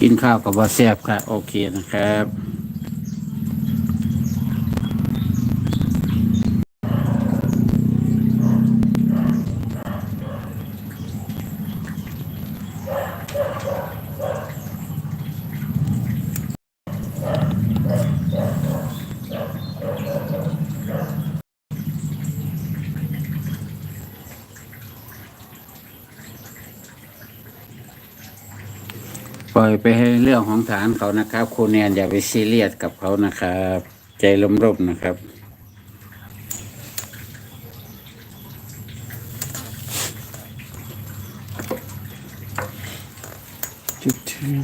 กินข้าวกับว่าแซ่บค่ะ โอเคนะครับ ปล่อยไปให้เรื่องของฐานเขานะครับครูเนียนอย่าไปซีเรียสกับเขานะครับ ใจลมรบนะครับ จุดที่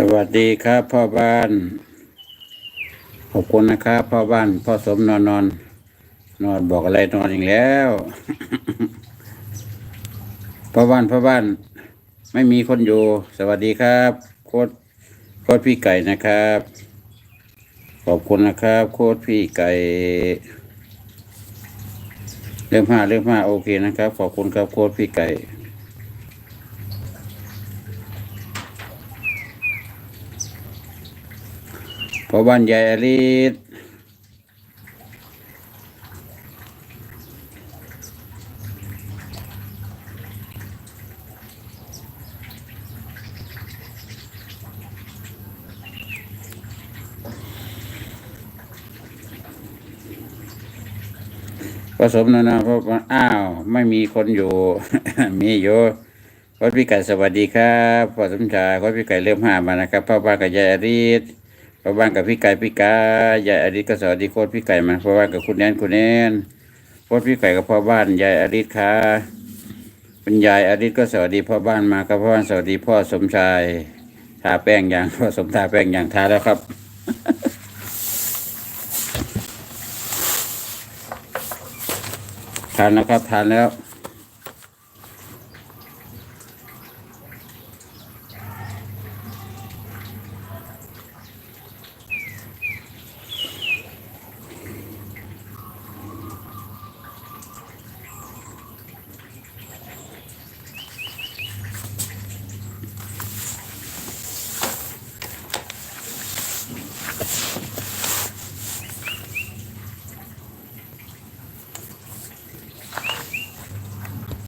สวัสดีครับพ่อบ้าน ขอบคุณนะครับพ่อบ้านพ่อสมนอนนอน นอนบอกอะไรนอนอีกแล้วพ่อบ้านพ่อบ้าน ไม่มีคนอยู่ สวัสดีครับ โค้ดโค้ดพี่ไก่นะครับ ขอบคุณนะครับ โค้ดพี่ไก่เรื่องห้าเรื่องห้าโอเคนะครับ ขอบคุณครับโค้ดพี่ไก่ พอบ้านใหญ่อลิศผสมนะนะพระว่าอ้าว ไม่มีคนอยู่ มีอยู่วัดพี่ไก่สวัสดีครับพ่อสมชายวัดพี่ไก่เริ่มห้ามานะครับพ่อบ้านกับยายอริศ พ่อบ้านกับพี่ไก่พี่กายายอริศก็สวัสดีโคตรพี่ไก่มาพ่อบ้านกับคุณแนนคุณแนนโคตรพี่ไก่กับพ่อบ้านยายอริศค่ะคุณยายอริศก็สวัสดีพ่อบ้านมาครับพ่อบ้านสวัสดีพ่อสมชายทาแป้งอย่างพ่อสมทาแป้งอย่างทาแล้วครับทานแล้วครับทานแล้ว